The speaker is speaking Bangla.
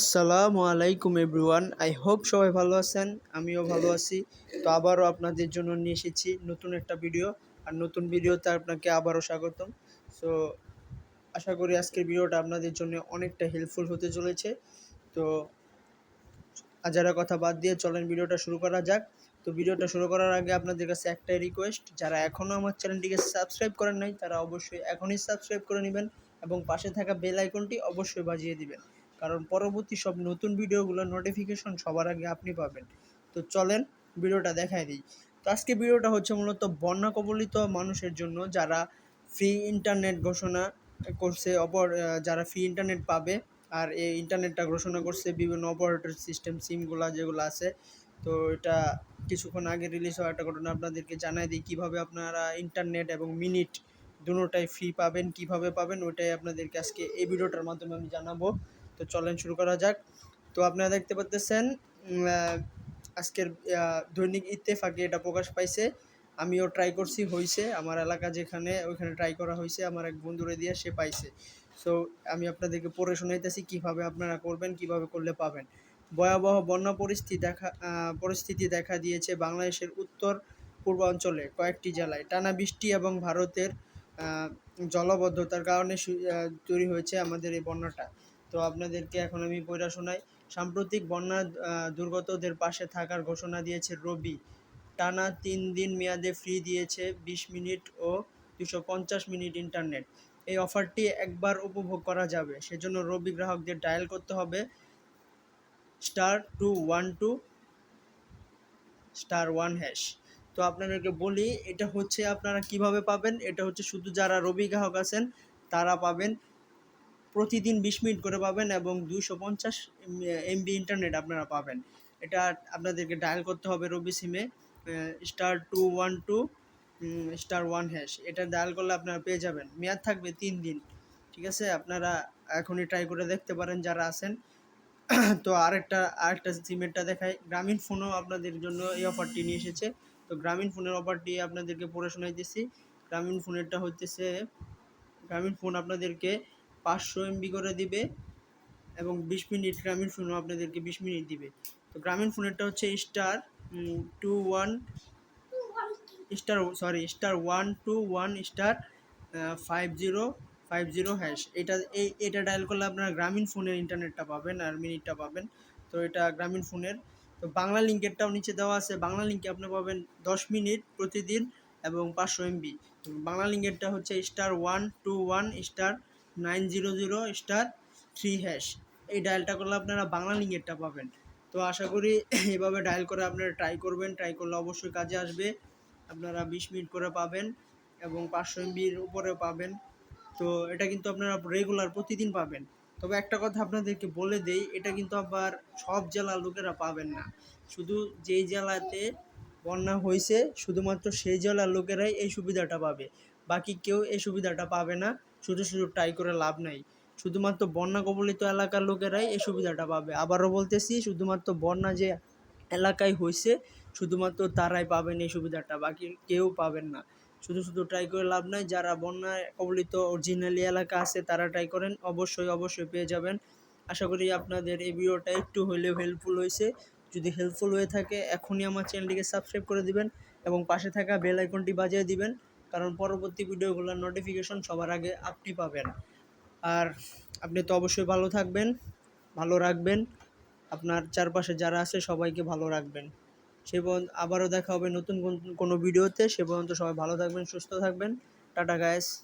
আসসালামু আলাইকুম এভরিওয়ান। আই হোপ সবাই ভালো আছেন, আমিও ভালো আছি। তো আবারও আপনাদের জন্য নিয়ে এসেছি নতুন একটা ভিডিও, আর নতুন ভিডিওতে আপনাকে আবারও স্বাগতম। সো আশা করি আজকের ভিডিওটা আপনাদের জন্য অনেকটা হেল্পফুল হতে চলেছে। তো আজারা কথা বাদ দিয়ে চলেন, ভিডিওটা শুরু করা যাক। তো ভিডিওটা শুরু করার আগে আপনাদের কাছে একটাই রিকোয়েস্ট যারা এখনও আমার চ্যানেলটিকে সাবস্ক্রাইব করেন নাই, তারা অবশ্যই এখনই সাবস্ক্রাইব করে নেবেন এবং পাশে থাকা বেল আইকনটি অবশ্যই বাজিয়ে দিবেন। কারণ পরবর্তী সব নতুন ভিডিওগুলোর নোটিফিকেশন সবার আগে আপনি পাবেন। তো চলেন ভিডিওটা দেখায় দিই। তো আজকে ভিডিওটা হচ্ছে মূলত বন্যা কবলিত মানুষের জন্য যারা ফ্রি ইন্টারনেট ঘোষণা করছে, অপর যারা ফ্রি ইন্টারনেট পাবে আর এই ইন্টারনেটটা ঘোষণা করছে বিভিন্ন অপারেটর সিস্টেম সিমগুলো যেগুলো আছে। তো এটা কিছুক্ষণ আগে রিলিজ হওয়া একটা ঘটনা আপনাদেরকে জানাই দিই, কীভাবে আপনারা ইন্টারনেট এবং মিনিট দুটোটাই ফ্রি পাবেন, কীভাবে পাবেন ওইটাই আপনাদেরকে আজকে এই ভিডিওটার মাধ্যমে আমি জানাব। তো চলেন শুরু করা যাক। তো আপনারা দেখতে আহ, আজকের দৈনিক ইত্তেফাকে এটা প্রকাশ পাইছে। আমিও ট্রাই করছি হয়েছে আমার এলাকা যেখানে ওইখানে ট্রাই করা হয়েছে আমার এক বন্ধুরে দিয়ে সে পাইছে। সো আমি আপনাদেরকে পড়ে শোনাইতেছি কীভাবে আপনারা করবেন কীভাবে করলে পাবেন। ভয়াবহ বন্যা পরিস্থিতি দেখা পরিস্থিতি দেখা দিয়েছে বাংলাদেশের উত্তর পূর্বাঞ্চলে কয়েকটি জেলায়। টানা বৃষ্টি এবং ভারতের জলবদ্ধতার কারণে তৈরি হয়েছে আমাদের এই বন্যাটা। তো আপনাদেরকে এখন আমি পড়া শোনাই। সাম্প্রতিক বন্যা দুর্গতদের পাশে থাকার ঘোষণা দিয়েছে রবি। টানা তিন দিন মেয়াদে ফ্রি দিয়েছে বিশ মিনিট ও দুশো পঞ্চাশ মিনিট ইন্টারনেট। এই অফারটি একবার উপভোগ করা যাবে। সেজন্য রবি গ্রাহকদের ডায়াল করতে হবে। Star two one two, star one hash. তো আপনাদেরকে বলি, এটা হচ্ছে আপনারা কীভাবে পাবেন? এটা হচ্ছে শুধু যারা রবি গ্রাহক আছেন, তারা পাবেন। প্রতিদিন বিশ মিনিট করে পাবেন এবং দুশো পঞ্চাশ এমবি ইন্টারনেট আপনারা পাবেন। এটা আপনাদেরকে ডায়াল করতে হবে রবি সিমে star two one two star one hash এটা ডায়াল করলে আপনারা পেয়ে যাবেন। মেয়াদ থাকবে তিন দিন। ঠিক আছে? আপনারা এখনই ট্রাই করে দেখতে পারেন যারা আছেন। তো আরেকটা আরেকটা সিমেরটা দেখাই। গ্রামীণ ফোনও আপনাদের জন্য এই অফারটি নিয়ে এসেছে। তো গ্রামীণ ফোনের অফারটি আপনাদেরকে পড়ে শোনাইতেছি। গ্রামীণ ফোনেরটা হচ্ছে গ্রামীণ ফোন আপনাদেরকে পাঁচশো এমবি করে দিবে এবং বিশ মিনিট গ্রামীণ ফোনও আপনাদেরকে বিশ মিনিট দিবে। তো গ্রামীণ ফোনেরটা হচ্ছে star two one, star sorry star one, two one, star five zero five zero hash. এটা, এই, এটা ডায়াল করলে আপনারা গ্রামীণ ফোনের ইন্টারনেটটা পাবেন আর মিনিটটা পাবেন। তো এটা গ্রামীণ ফোনের। তো বাংলা লিঙ্কেরটাও নিচে দেওয়া আছে। বাংলা লিঙ্কে আপনি পাবেন দশ মিনিট প্রতিদিন এবং পাঁচশো এমবি বাংলা লিঙ্কেরটা হচ্ছে star one, two one, star nine zero zero star three hash. এই ডায়ালটা করলে আপনারা বাংলা লিঙ্কেরটা পাবেন। তো আশা করি এভাবে ডায়াল করে আপনারা ট্রাই করবেন। ট্রাই করলে অবশ্যই কাজে আসবে। আপনারা বিশ মিনিট করে পাবেন এবং পাঁচশো এমবির উপরে পাবেন। তো এটা কিন্তু আপনারা রেগুলার প্রতিদিন পাবেন। তবে একটা কথা আপনাদেরকে বলে দেই, এটা কিন্তু আবার সব জেলার লোকেরা পাবেন না। শুধু যেই জেলাতে বন্যা হয়েছে, শুধুমাত্র সেই জেলার লোকেরাই এই সুবিধাটা পাবে। বাকি কেউ এই সুবিধাটা পাবে না। শুধু শুধু ট্রাই করে লাভ নাই। শুধুমাত্র বন্যা কবলিত এলাকার লোকেরাই এই সুবিধাটা পাবে। আবারও বলতেছি, শুধুমাত্র বন্যা যে এলাকায় হয়েছে শুধুমাত্র তারাই পাবেন এই সুবিধাটা, বাকি কেউ পাবেন না। শুধু শুধু ট্রাই করে লাভ নাই, যারা বন্যায় কবলিত অরিজিনালি এলাকা আছে, তারা ট্রাই করেন, অবশ্যই অবশ্যই পেয়ে যাবেন। আশা করি আপনাদের এই ভিডিওটা একটু হলেও হেল্পফুল হয়েছে যদি হেল্পফুল হয়ে থাকে, এখনই আমার চ্যানেলটিকে সাবস্ক্রাইব করে দিবেন এবং পাশে থাকা বেল আইকনটি বাজিয়ে দিবেন। কারণ পরবর্তী ভিডিওগুলোর নোটিফিকেশন সবার আগে আপনি পাবেন। আর আপনি তো অবশ্যই ভালো থাকবেন, ভালো রাখবেন। আপনার চারপাশে যারা আছে সবাইকে ভালো রাখবেন। সে পর্যন্ত আবারও দেখা হবে নতুন কোন- ভিডিওতে। সে পর্যন্ত সবাই ভালো থাকবেন, সুস্থ থাকবেন। Tata guys